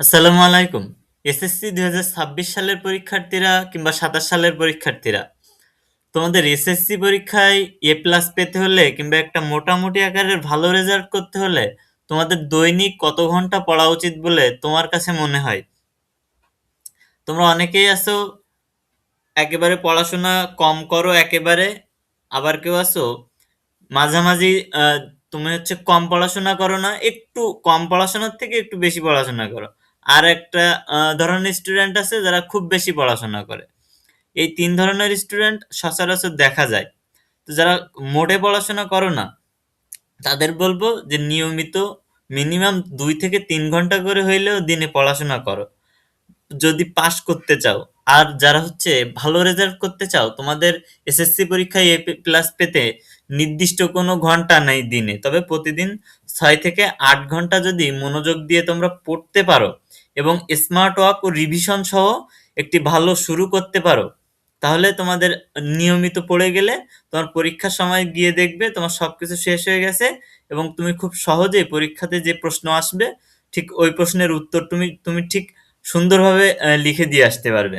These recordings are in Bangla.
আসসালামু আলাইকুম। এসএসসি ২০২৬ সালের পরীক্ষার্থীরা কিংবা ২৭ সালের পরীক্ষার্থীরা, তোমাদের এসএসসি পরীক্ষায় এ প্লাস পেতে হলে কিংবা একটা মোটামুটি আকারের ভালো রেজাল্ট করতে হলে তোমাদের দৈনিক কত ঘণ্টা পড়া উচিত বলে তোমার কাছে মনে হয়? তোমরা অনেকেই আছো একেবারে পড়াশোনা কম করো একেবারে, আবার কেউ আছো মাঝামাঝি তুমি হচ্ছে কম পড়াশোনা করো না, একটু কম পড়াশোনার থেকে একটু বেশি পড়াশোনা করো। আর একটা ধরনের স্টুডেন্ট আছে যারা খুব বেশি পড়াশোনা করে। এই তিন ধরনের স্টুডেন্ট সচরাচর দেখা যায়। তো যারা মোটে পড়াশোনা করো না, তাদের বলব যে নিয়মিত মিনিমাম দুই থেকে তিন ঘণ্টা করে হইলেও দিনে পড়াশোনা করো। যদি পাস করতে চাও। আর যারা হচ্ছে ভালো রেজাল্ট করতে চাও, তোমাদের এসএসসি পরীক্ষায় এ প্লাস পেতে নির্দিষ্ট কোনো ঘণ্টা নাই দিনে। তবে প্রতিদিন ছয় থেকে আট ঘণ্টা যদি মনোযোগ দিয়ে তোমরা পড়তে পারো এবং স্মার্ট ওয়ার্ক ও রিভিশন সহ একটি ভালো শুরু করতে পারো, তাহলে তোমাদের নিয়মিত পড়ে গেলে তোমার পরীক্ষার সময় গিয়ে দেখবে তোমার সব কিছু শেষ হয়ে গেছে এবং তুমি খুব সহজেই পরীক্ষাতে যে প্রশ্ন আসবে, ঠিক ওই প্রশ্নের উত্তর তুমি তুমি ঠিক সুন্দরভাবে লিখে দিয়ে আসতে পারবে।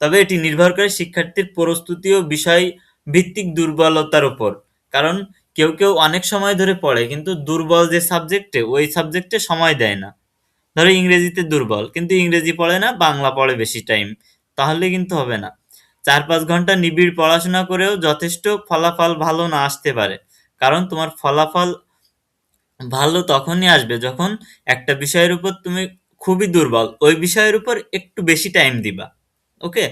তবে এটি নির্ভর করে শিক্ষার্থীর প্রস্তুতি ও বিষয় ভিত্তিক দুর্বলতার উপর। কারণ কেউ, কেউ অনেক সময় ধরে পড়ে কিন্তু দুর্বল যে সাবজেক্টে, ওই সাবজেক্টে সময় দেয় না। ধরো ইংরেজিতে দুর্বল, কিন্তু ইংরেজি পড়ে না, বাংলা পড়ে বেশি টাইম। তাহলে কিন্তু হবে না। ৪-৫ ঘণ্টা নিবিড় পড়াশোনা করেও যথেষ্ট ফলাফল ভালো না আসতে পারে। কারণ তোমার ফলাফল ভালো তখনই আসবে যখন একটা বিষয়ের উপর তুমি খুবই দুর্বল, ওই বিষয়ের উপর একটু বেশি টাইম দিবা। ওকে?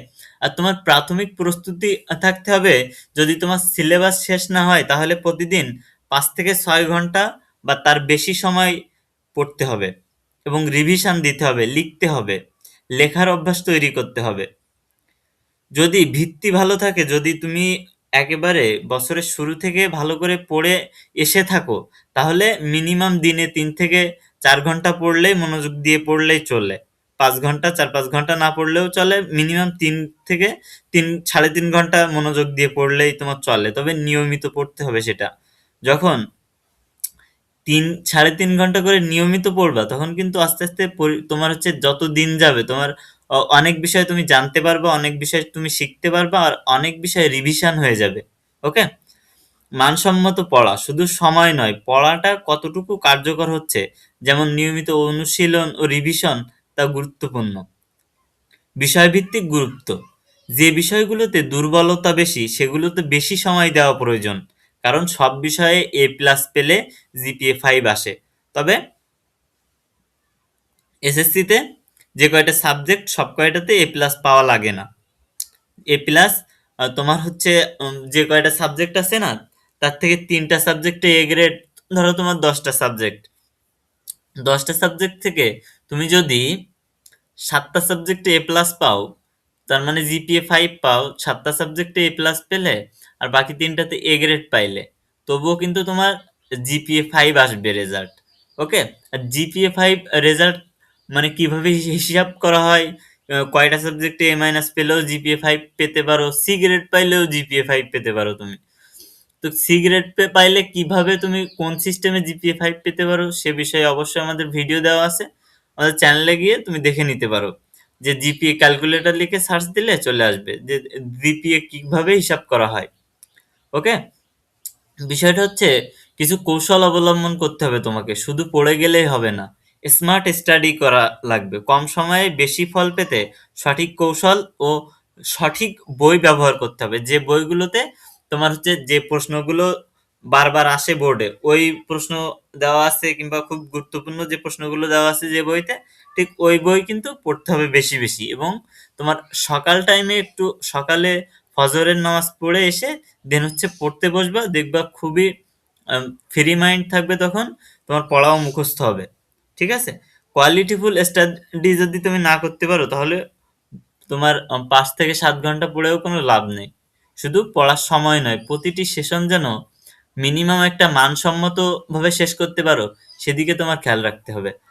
আর তোমার প্রাথমিক প্রস্তুতি থাকতে হবে যদি তোমার সিলেবাস শেষ না হয় তাহলে প্রতিদিন পাঁচ থেকে ছয় ঘণ্টা বা তার বেশি সময় পড়তে হবে এবং রিভিশন দিতে হবে, লিখতে হবে, লেখার অভ্যাস তৈরি করতে হবে। যদি ভিত্তি ভালো থাকে, যদি তুমি একেবারে বছরের শুরু থেকে ভালো করে পড়ে এসে থাকো, তাহলে মিনিমাম দিনে তিন থেকে চার ঘণ্টা পড়লেই মনোযোগ দিয়ে পড়লেই চলে। পাঁচ ঘণ্টা ৪-৫ ঘণ্টা না পড়লেও চলে। মিনিমাম তিন থেকে ৩ ৩.৫ ঘণ্টা মনোযোগ দিয়ে পড়লেই তোমার চলে। তবে নিয়মিত পড়তে হবে সেটা। যখন ৩ ৩.৫ ঘণ্টা করে নিয়মিত পড়বা, তখন কিন্তু আস্তে, আস্তে তোমার হচ্ছে যত দিন যাবে তোমার অনেক বিষয় তুমি জানতে পারবা, অনেক বিষয় তুমি শিখতে পারবা আর অনেক বিষয় রিভিশন হয়ে যাবে। ওকে? মানসম্মত পড়া, শুধু সময় নয়, পড়াটা কতটুকু কার্যকর হচ্ছে, যেমন নিয়মিত অনুশীলন ও রিভিশন তা গুরুত্বপূর্ণ। বিষয়ভিত্তিক গুরুত্ব, যে বিষয়গুলোতে দুর্বলতা বেশি, সেগুলোতে বেশি সময় দেওয়া প্রয়োজন। কারণ সব বিষয়ে এ প্লাস পেলে জিপিএ ৫ আসে। তবে এসএসসিতে যে কয়টা সাবজেক্ট সব কয়টাতে এ প্লাস পাওয়া লাগে না। এ প্লাস তোমার হচ্ছে যে কয়টা সাবজেক্ট আছে না, তার থেকে ৩ টা সাবজেক্টে এ গ্রেড, ধরো তোমার ১০ টা সাবজেক্ট। ১০ টা সাবজেক্ট থেকে তুমি যদি ৭ টা সাবজেক্টে এ প্লাস পাও, তার মানে জিপিএ ৫ পাও, ৭ টা সাবজেক্টে এ প্লাস পেলে আর বাকি ৩ টাতে এ গ্রেড পাইলে, তবুও কিন্তু তোমার জিপিএ ফাইভ আসবে রেজাল্ট। ওকে? আর জিপিএ ফাইভ রেজাল্ট মানে কীভাবে হিসাব করা হয়, কয়টা সাবজেক্টে এ মাইনাস পেলেও জিপিএ ফাইভ পেতে পারো, সি গ্রেড পাইলেও জিপিএ ফাইভ পেতে পারো তুমি। তো সি গ্রেড পাইলে কীভাবে তুমি কোন সিস্টেমে জিপিএ ফাইভ পেতে পারো, সে বিষয়ে অবশ্যই আমাদের ভিডিও দেওয়া আছে। আমাদের চ্যানেলে গিয়ে তুমি দেখে নিতে পারো। যে জিপিএ ক্যালকুলেটর লিখে সার্চ দিলে চলে আসবে যে জিপিএ কীভাবে হিসাব করা হয়। ওকে? বিষয়টা হচ্ছে কিছু কৌশল অবলম্বন করতে হবে তোমাকে। শুধু পড়ে গেলেই হবে না। স্মার্ট স্টাডি করা লাগবে। কম সময়ে বেশি ফল পেতে সঠিক কৌশল ও সঠিক বই ব্যবহার করতে হবে। যে বইগুলোতে তোমার হচ্ছে যে প্রশ্নগুলো বারবার আসে বোর্ডে, ওই প্রশ্ন দেওয়া আছে কিংবা খুব গুরুত্বপূর্ণ যে প্রশ্নগুলো দেওয়া আছে যে বইতে, ঠিক ওই বই কিন্তু পড়তে হবে বেশি, বেশি এবং তোমার সকাল টাইমে একটু সকালে ফজরের নামাজ পড়ে এসে দেন হচ্ছে পড়তে বসবা। দেখবা খুবই ফ্রি মাইন্ড থাকবে তখন, তোমার পড়াও মুখস্থ হবে। ঠিক আছে? কোয়ালিটিফুল স্টাডি যদি তুমি না করতে পারো, তাহলে তোমার পাঁচ থেকে সাত ঘণ্টা পড়েও কোনো লাভ নেই। শুধু পড়ার সময় নয়, প্রতিটি সেশন যেন মিনিমাম একটা মানসম্মতভাবে শেষ করতে পারো, সেদিকে তোমার খেয়াল রাখতে হবে।